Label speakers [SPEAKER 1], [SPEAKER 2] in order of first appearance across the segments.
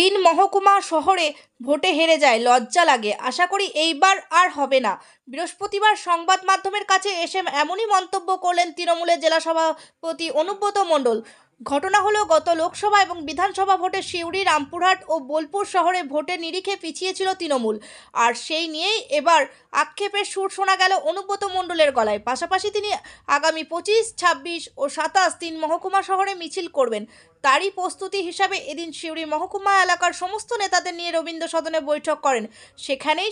[SPEAKER 1] তিন মহকুমা শহরে ভোটে হেরে যায়, লজ্জা লাগে। আশা করি এইবার আর হবে না। বৃহস্পতিবার সংবাদ মাধ্যমের কাছে এসে এমনই মন্তব্য করলেন তৃণমূলের জেলা সভাপতি অনুব্রত মণ্ডল। ঘটনা হলো, গত লোকসভা এবং বিধানসভা ভোটে সিউড়ি, রামপুরহাট ও বোলপুর শহরে ভোটের নিরিখে পিছিয়েছিল তৃণমূল। আর সেই নিয়েই এবার আক্ষেপের সুর শোনা গেল অনুব্রত মণ্ডলের গলায়। পাশাপাশি তিনি আগামী পঁচিশ, ছাব্বিশ ও সাতাশ তিন মহকুমা শহরে মিছিল করবেন। তারই প্রস্তুতি হিসাবে এদিন সিউড়ি মহকুমা এলাকার সমস্ত নেতাদের নিয়ে রবীন্দ্র সদনে বৈঠক করেন। সেখানেই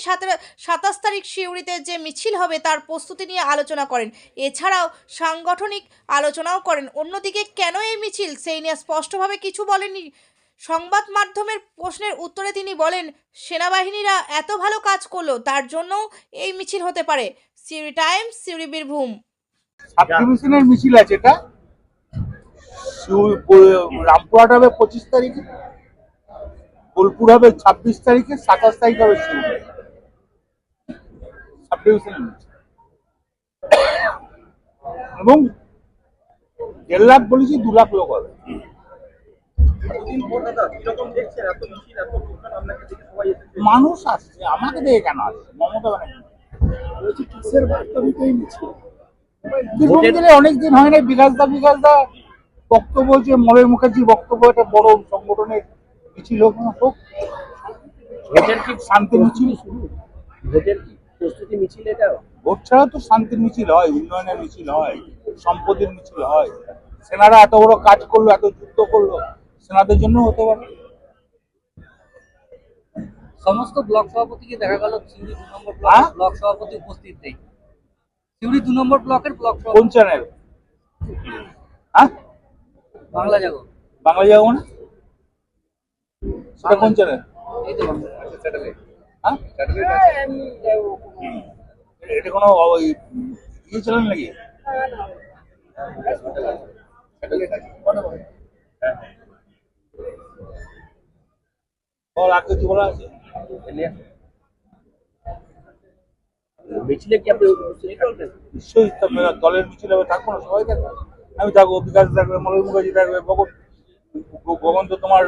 [SPEAKER 1] সাতাশ তারিখ সিউড়িতে যে মিছিল হবে তার প্রস্তুতি নিয়ে আলোচনা করেন। এছাড়াও সাংগঠনিক আলোচনাও করেন। অন্যদিকে কেন এই মিছিল? সেই নিয়ে স্পষ্টভাবে কিছু বলেনি সংবাদ মাধ্যমের প্রশ্নের উত্তরে তিনি বলেন, সেনাবাহিনীরা এত ভালো কাজ করল, তার জন্যও এই মিছিল হতে পারে। সিউড়ি টাইমস, সিউড়ি বীরভূম।
[SPEAKER 2] মিছিল আছে এটা? রামপুরহাট হবে পঁচিশ তারিখে বোলপুর হবে ছাব্বিশ তারিখে সাতাশ তারিখ হবে শিউড়ি সাব ডিভিশনের এবং দেড় লাখ বলেছি দু লাখ লোক হবে মানুষ আসছে আমাকে দেখে কেন আসছে মমতা ব্যানার্জি
[SPEAKER 3] মিছিল
[SPEAKER 2] অনেকদিন হয় না বিকাশ দা বিকাশ দা বক্তব্য যে মলয় মুখার্জি বক্তব্য একটা বড় সংগঠনের মিছিল হোক না হোক
[SPEAKER 3] ভোটের কি
[SPEAKER 2] শান্তি মিছিল
[SPEAKER 3] ভোটের কি প্রস্তুতি মিছিল এটা?
[SPEAKER 2] ভোট ছাড়া তো শান্তির মিছিল হয় উন্নয়নের মিছিল হয় সম্পদের মিছিল হয়। সেনারা এত বড় কাজ করল এত যুদ্ধ করল সেনাদের জন্য হতে পারে।
[SPEAKER 4] সমস্ত ব্লক সভাপতিকে দেখা গেল সিউড়ি দু নম্বর
[SPEAKER 2] হ্যাঁ?
[SPEAKER 4] ব্লক ব্লক সভাপতি উপস্থিত নেই। সিউড়ি দু নম্বর ব্লকের ব্লক
[SPEAKER 2] কোন চ্যানেল হ্যাঁ?
[SPEAKER 4] বাংলা জাগো
[SPEAKER 2] বাংলা যাব না সেটা কোন চ্যানেল
[SPEAKER 4] এই তো বাংলা।
[SPEAKER 2] হ্যাঁ? এটা কোনো ওই ইয়ে চ্যানেল নাকি? বল। আর কিছু বলা আছে
[SPEAKER 3] মিছিলে কি আপনি
[SPEAKER 2] নিশ্চয়ই দলের মিছিল হবে থাকব না সবাই থাকবে। আমি থাকব, বিকাশ থাকবে মলয় মুখার্জি থাকবে ভগন ভগন তো তোমার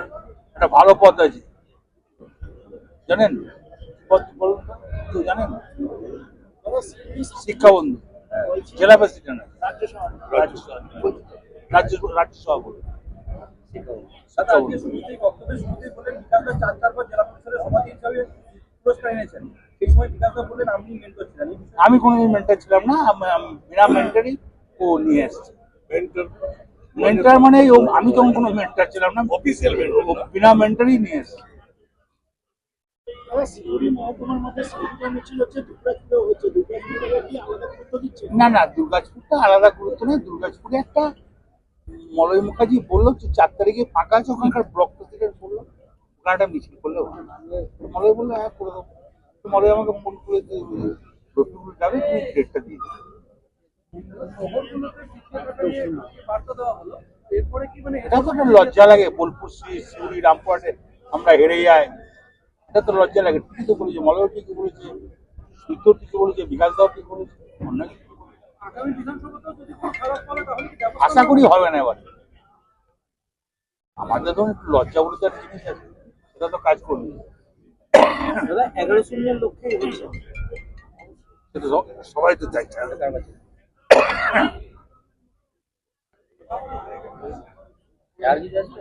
[SPEAKER 2] একটা ভালো পথ আছে। জানেন? পদ বলুন তো? জানেন? শিক্ষাবন্ধু, জেলা প্রেসিডেন্ট রাজ্য রাজ্য সভাপতি।
[SPEAKER 3] মেন্টর
[SPEAKER 2] আমি কোনো মেন্টার ছিলাম না, আমি- বিনা মেন্টারই ও নিয়ে এসছে। মেন্টার মানে আমি তখন কোনো মেন্টার ছিলাম না। অফিসিয়াল বিনা মেন্টারই নিয়ে এসছে। না না দুর্গাজপুরটা আলাদা গুরুত্ব নেই। দুর্গাজপুরে একটা মলয় মুখার্জি বলল যে চার তারিখে ফাঁকা আছে ওখানকার ব্লক প্রেসিডেন্ট বলল। ওখানে একটা মিছিল করলে। মলয় বলল হ্যাঁ করে দেবো। মলয় আমাকে ফোন করে রফিকুল যাবে তুমি ডেটটা দিয়ে দিও। এটা তো একটা লজ্জা লাগে বোলপুর শ্রী- শিউরি রামপুরহাটে আমরা হেরে যাই। এটা তো লজ্জা লাগে। ঠিকই তো বলেছে মলয় ঠিকই বলেছে সুইত ঠিকই বলেছে বিকাশ দাও ঠিক বলেছে। অন্য আশা করি হবে না এবার। আমাদের তো একটু লজ্জা বলে তো একটা জিনিস আছে সেটা তো কাজ করবে।
[SPEAKER 3] দাদা এগারো শূন্যের লক্ষ্যে
[SPEAKER 2] সেটা সবাই তো চাইছে।
[SPEAKER 3] আর কি যাচ্ছে